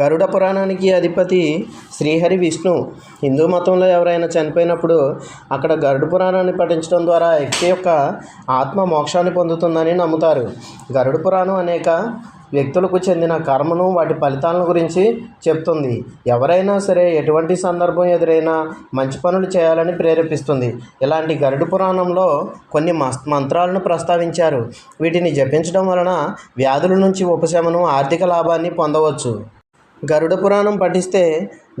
గరుడ పురాణానికి అధిపతి శ్రీహరి విష్ణు. హిందూ మతంలో ఎవరైనా చనిపోయినప్పుడు అక్కడ గరుడ పురాణాన్ని పఠించడం ద్వారా వ్యక్తి యొక్క ఆత్మ మోక్షాన్ని పొందుతుందని నమ్ముతారు. గరుడ పురాణం అనేక వ్యక్తులకు చెందిన కర్మను వాటి ఫలితాలను గురించి చెప్తుంది. ఎవరైనా సరే ఎటువంటి సందర్భం ఎదురైనా మంచి పనులు చేయాలని ప్రేరేపిస్తుంది. ఇలాంటి గరుడ పురాణంలో కొన్ని మస్ మంత్రాలను ప్రస్తావించారు. వీటిని జపించడం వలన వ్యాధుల నుంచి ఉపశమనం ఆర్థిక లాభాన్ని పొందవచ్చు. గరుడ పురాణం పఠిస్తే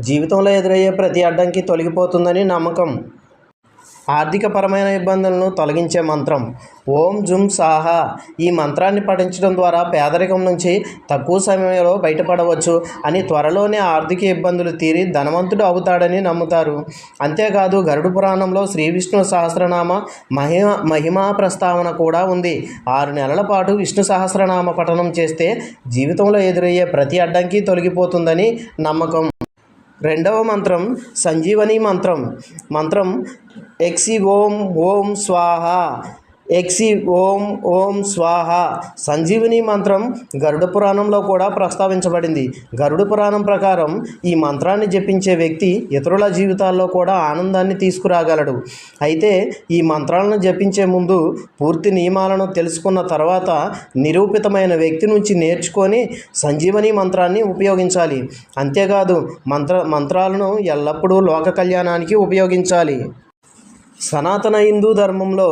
జీవితంలో ఎదురయ్యే ప్రతి అడ్డంకి తొలగిపోతుందని నమ్మకం. ఆర్థికపరమైన ఇబ్బందులను తొలగించే మంత్రం ఓం జుమ్ సాహా. ఈ మంత్రాన్ని పఠించడం ద్వారా పేదరికం నుంచి తక్కువ సమయంలో బయటపడవచ్చు అని త్వరలోనే ఆర్థిక ఇబ్బందులు తీరి ధనవంతుడు అవుతాడని నమ్ముతారు. అంతేకాదు గరుడు పురాణంలో శ్రీ విష్ణు సహస్రనామ మహిమ మహిమా ప్రస్తావన కూడా ఉంది. ఆరు నెలల పాటు విష్ణు సహస్రనామ పఠనం చేస్తే జీవితంలో ఎదురయ్యే ప్రతి అడ్డంకి తొలగిపోతుందని నమ్మకం. రెండవ మంత్రం సంజీవని మంత్రం. మంత్రం ఎక్సి ఓం ఓం స్వాహ. ఎక్సి ఓం ఓం స్వాహ. సంజీవిని మంత్రం గరుడ పురాణంలో కూడా ప్రస్తావించబడింది. గరుడ పురాణం ప్రకారం ఈ మంత్రాన్ని జపించే వ్యక్తి ఇతరుల జీవితాల్లో కూడా ఆనందాన్ని తీసుకురాగలడు. అయితే ఈ మంత్రాలను జపించే ముందు పూర్తి నియమాలను తెలుసుకున్న తర్వాత నిరూపితమైన వ్యక్తి నుంచి నేర్చుకొని సంజీవని మంత్రాన్ని ఉపయోగించాలి. అంతేకాదు మంత్ర మంత్రాలను ఎల్లప్పుడూ లోక కళ్యాణానికి ఉపయోగించాలి. సనాతన హిందూ ధర్మంలో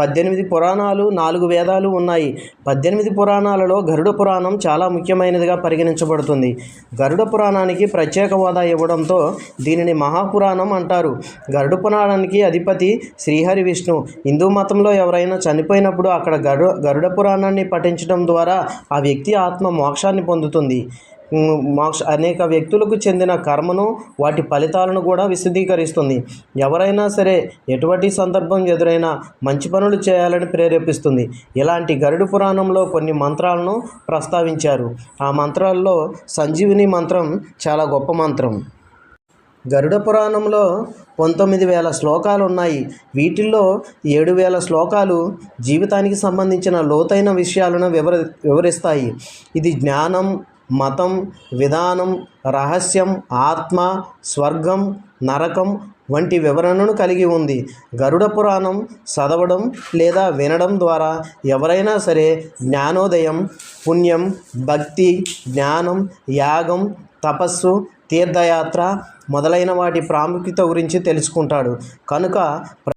పద్దెనిమిది పురాణాలు నాలుగు వేదాలు ఉన్నాయి. పద్దెనిమిది పురాణాలలో గరుడ పురాణం చాలా ముఖ్యమైనదిగా పరిగణించబడుతుంది. గరుడ పురాణానికి ప్రత్యేక హోదా ఇవ్వడంతో దీనిని మహాపురాణం అంటారు. గరుడ పురాణానికి అధిపతి శ్రీహరి విష్ణు. హిందూ మతంలో ఎవరైనా చనిపోయినప్పుడు అక్కడ గరుడ గరుడ పురాణాన్ని పఠించడం ద్వారా ఆ వ్యక్తి ఆత్మ మోక్షాన్ని పొందుతుంది. మోక్ష అనేక వ్యక్తులకు చెందిన కర్మను వాటి ఫలితాలను కూడా విశదీకరిస్తుంది. ఎవరైనా సరే ఎటువంటి సందర్భం ఎదురైనా మంచి పనులు చేయాలని ప్రేరేపిస్తుంది. ఇలాంటి గరుడు పురాణంలో కొన్ని మంత్రాలను ప్రస్తావించారు. ఆ మంత్రాల్లో సంజీవిని మంత్రం చాలా గొప్ప మంత్రం. గరుడ పురాణంలో పంతొమ్మిది వేల శ్లోకాలు ఉన్నాయి. వీటిల్లో ఏడు వేల శ్లోకాలు జీవితానికి సంబంధించిన లోతైన విషయాలను వివరి వివరిస్తాయి. ఇది జ్ఞానం మతం విధానం రహస్యం ఆత్మ స్వర్గం నరకం వంటి వివరణను కలిగి ఉంది. గరుడ పురాణం చదవడం లేదా వినడం ద్వారా ఎవరైనా సరే జ్ఞానోదయం పుణ్యం భక్తి జ్ఞానం యాగం తపస్సు తీర్థయాత్ర మొదలైన వాటి ప్రాముఖ్యత గురించి తెలుసుకుంటాడు. కనుక